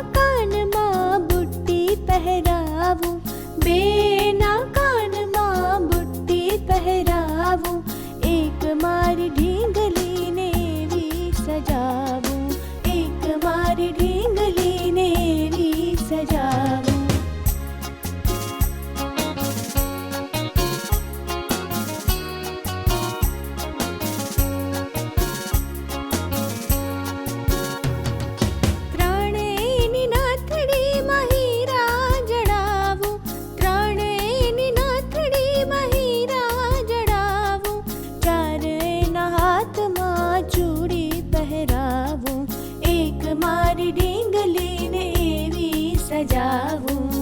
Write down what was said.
का मा गुट्टी पराव बेना का मा गुट्टी पहरावी। गी ने सजाव। യാവും